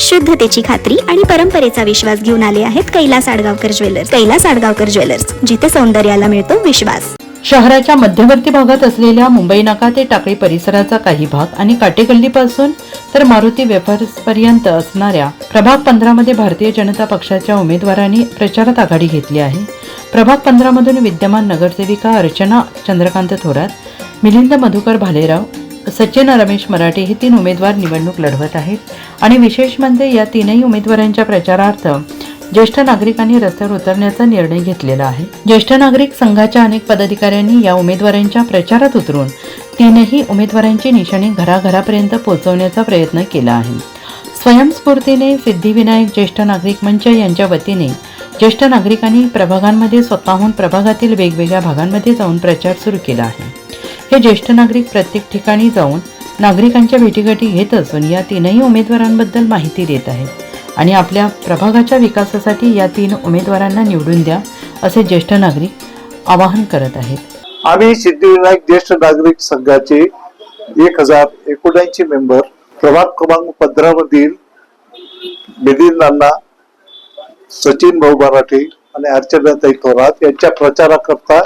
शुद्धतेची खात्री आणि परंपरेचा विश्वास घेऊन आले आहेत कैलास आडगावकर ज्वेलर्स. कैलास आडगावकर ज्वेलर्स जिथे सौंदर्याला मिळतो विश्वास. शहराच्या मध्यवर्ती भागात असलेल्या मुंबई नाका ते टाकळी परिसराचा काही भाग आणि काटेगल्लीपासून तर मारुती वेफर्स पर्यंत असणाऱ्या प्रभाग पंधरामध्ये भारतीय जनता पक्षाच्या उमेदवारांनी प्रचारात आघाडी घेतली आहे. प्रभाग पंधरामधून विद्यमान नगरसेविका अर्चना चंद्रकांत थोरात मिलिंद मधुकर भालेराव सचिन रमेश मराठे हे तीन उमेदवार निवडणूक लढवत आहेत. आणि विशेष म्हणजे या तीनही उमेदवारांच्या प्रचारार्थ ज्येष्ठ नागरिकांनी रस्त्यावर उतरण्याचा निर्णय घेतलेला आहे. ज्येष्ठ नागरिक संघाच्या अनेक पदाधिकाऱ्यांनी या उमेदवारांच्या प्रचारात उतरून तीनही उमेदवारांची निशाणी घराघरापर्यंत पोहोचवण्याचा प्रयत्न केला आहे. स्वयंस्फूर्तीने सिद्धिविनायक ज्येष्ठ नागरिक मंच यांच्या वतीने ज्येष्ठ नागरिकांनी प्रभागांमध्ये स्वतःहून प्रभागातील वेगवेगळ्या भागांमध्ये जाऊन प्रचार सुरू केला आहे. हे ज्येष्ठ नागरिक प्रत्येक ठिकाणी जाऊन नागरिकांच्या भेटीगाठी घेत असून या तीनही उमेदवारांबद्दल माहिती देत आहेत आणि आपल्या प्रभागाच्या विकासासाठी या तीन उमेदवारांना निवडून द्या असे ज्येष्ठ नागरिक आवाहन करत आहेत. आम्ही सिद्धिविनायक ज्येष्ठ नागरिक संघाचे एक हजार एकोणऐंशी मेंबर प्रभाग क्रमांक पंधरा मधील मिलिंदांना सचिन भाऊ मराठे आणि अर्चनाताई थोरात यांच्या प्रचाराकरता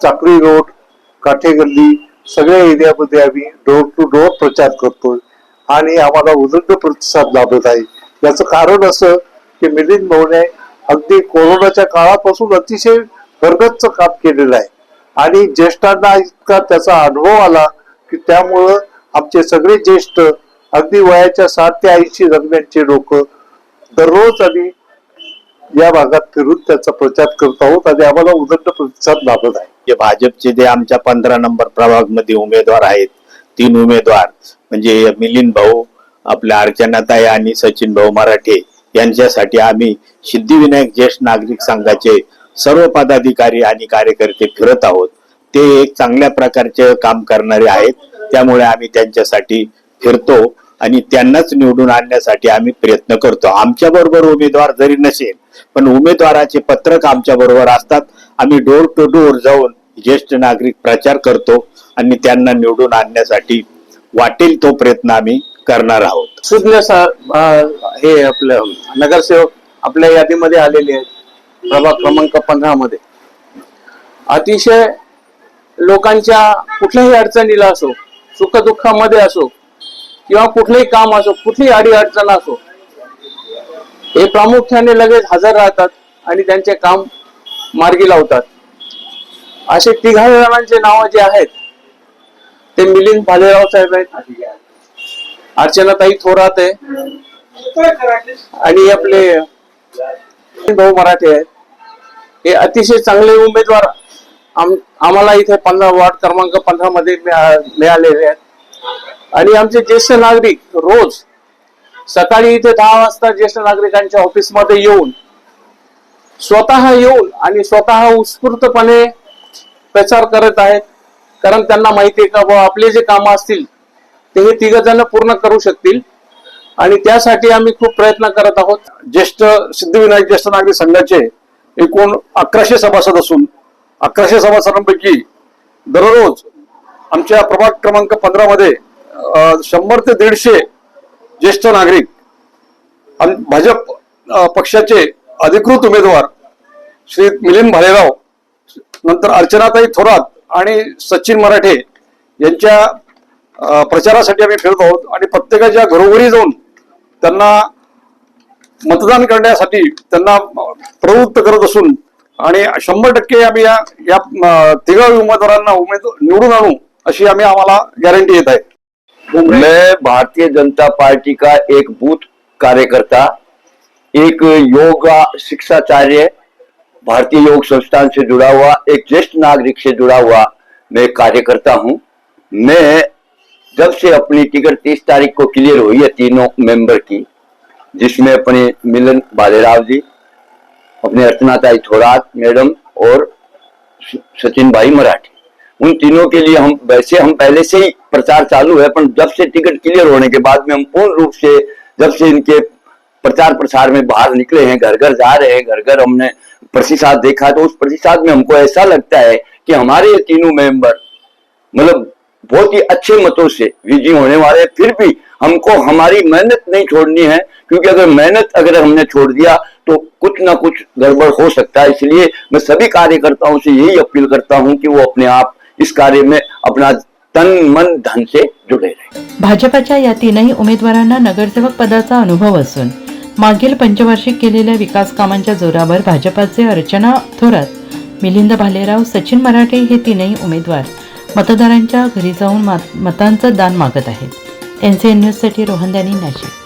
चाकरी रोड काठेगल्ली सगळ्या एरियामध्ये आम्ही डोर टू डोर प्रचार करतोय आणि आम्हाला उदंड प्रतिसाद लाभत आहे. याचं कारण असं की मिलिंद भाऊने अगदी कोरोनाच्या काळापासून अतिशय भरगतचं काम केलेलं आहे. आणि ज्येष्ठांना इतका त्याचा अनुभव आला की त्यामुळं आमचे सगळे ज्येष्ठ अगदी वयाच्या साठ ते ऐंशी दरम्यानचे लोक दररोज आम्ही या भागात फिरून त्याचा प्रचार करत आहोत आणि आम्हाला उदंड प्रतिसाद लाभत आहे. जे भाजपचे जे आमच्या पंधरा नंबर प्रभागमध्ये उमेदवार आहेत तीन उमेदवार म्हणजे मिलिंद भाऊ आपल्या अर्चनाताई आणि सचिन भाऊ मराठे यांच्यासाठी आम्ही सिद्धिविनायक ज्येष्ठ नागरिक संघाचे सर्व पदाधिकारी आणि कार्यकर्ते फिरत आहोत. ते एक चांगल्या प्रकारचे काम करणारे आहेत त्यामुळे आम्ही त्यांच्यासाठी फिरतो. आणि त्यांनाच निवडून आणण्यासाठी आम्ही प्रयत्न करतो. आमच्या बरोबर उमेदवार जरी नसेल पण उमेदवाराचे पत्रक आमच्या बरोबर असतात. आम्ही डोर टू डोर जाऊन ज्येष्ठ नागरिक प्रचार करतो आणि त्यांना निवडून आणण्यासाठी वाटेल तो प्रयत्न आम्ही करणार आहोत. सुज्ञ स- हे आपलं नगरसेवक आपल्या यादीमध्ये आलेले आहेत. प्रभाग क्रमांक पंधरा मध्ये अतिशय लोकांच्या कुठल्याही अडचणीला असो सुखदुःखामध्ये असो किंवा कुठलंही काम असो कुठलीही अडी अडचण असो हे प्रामुख्याने लगेच हजर राहतात आणि त्यांचे काम मार्गी लावतात. असे तिघा जणांचे नाव जे आहेत ते मिलिंद भालेराव साहेब आहेत. अर्चनाताई थोरात आहे. आणि आपले भाऊ मराठे आहेत. हे अतिशय चांगले उमेदवार आम्हाला इथे पंधरा वार्ड क्रमांक पंधरा मध्ये मिळालेले आहेत. आणि आमचे ज्येष्ठ नागरिक रोज सकाळी इथे दहा वाजता ज्येष्ठ नागरिकांच्या ऑफिसमध्ये येऊन स्वतः येऊन आणि स्वतः उत्स्फूर्तपणे प्रचार करत आहेत. कारण त्यांना माहिती आहे का बुवा आपले जे कामं असतील ते हे तिघ जण पूर्ण करू शकतील. आणि त्यासाठी आम्ही खूप प्रयत्न करत आहोत. ज्येष्ठ सिद्धिविनायक ज्येष्ठ नागरिक संघाचे एकूण अकराशे सभासद असून अकराशे सभासदांपैकी दररोज आमच्या प्रभाग क्रमांक पंधरा मध्ये शंभर ते दीडशे ज्येष्ठ नागरिक आणि भाजप पक्षाचे अधिकृत उमेदवार श्री मिलिंद भालेराव नंतर अर्चनाताई थोरात आणि सचिन मराठे यांच्या प्रचारासाठी आम्ही फिरत आहोत आणि प्रत्येकाच्या घरोघरी जाऊन त्यांना मतदान करण्यासाठी त्यांना प्रवृत्त करत असून आणि शंभर टक्के आम्ही या या तिघा उमेदवारांना उमेद निवडून आणू अशी आम्ही आम्हाला गॅरंटी येत आहे. मैं भारतीय जनता पार्टी का एक बूथ कार्यकर्ता, एक योगा शिक्षाचार्य, भारतीय योग संस्थान से जुड़ा हुआ, एक ज्येष्ठ नागरिक से जुड़ा हुआ मैं कार्यकर्ता हूँ। मैं जब से अपनी टिकट तीस तारीख को क्लियर हुई है तीनों मेंबर की, जिसमें अपने मिलन भालेराव जी, अपने अर्चनाताई थोरात मैडम और सचिन भाई मराठी। उन तीनों के लिए हम, वैसे हम पहले से ही प्रचार चालू है, पर जब से टिकट क्लियर होने के बाद में हम पूर्ण रूप से, जब से इनके प्रचार प्रसार में बाहर निकले हैं घर घर जा रहे हैं घर घर हमने प्रतिसाद देखा तो उस प्रतिसाद में हमको ऐसा लगता है कि हमारे तीनों मेंबर मतलब बहुत ही अच्छे मतों से विजयी होने वाले हैं, फिर भी हमको हमारी मेहनत नहीं छोड़नी है, क्योंकि अगर मेहनत अगर हमने छोड़ दिया तो कुछ ना कुछ गड़बड़ हो सकता है। इसलिए मैं सभी कार्यकर्ताओं से यही अपील करता हूँ कि वो अपने आप इस कार्य में अपना तन मन धन से जुड़े रहे। भाजपाच्या या तीनही उमेदवारांना नगरसेवक पदाचा अनुभव असून मागील पंचवार्षिक केलेल्या विकास कामांच्या जोरावर भाजपाचे अर्चना थोरात मिलिंद भालेराव सचिन मराठे हे तीनही उमेदवार मतदारांच्या घरी जाऊन मतांचं दान मागत आहेत. एन सी एन न्यूजसाठी रोहन दानी नाशिक.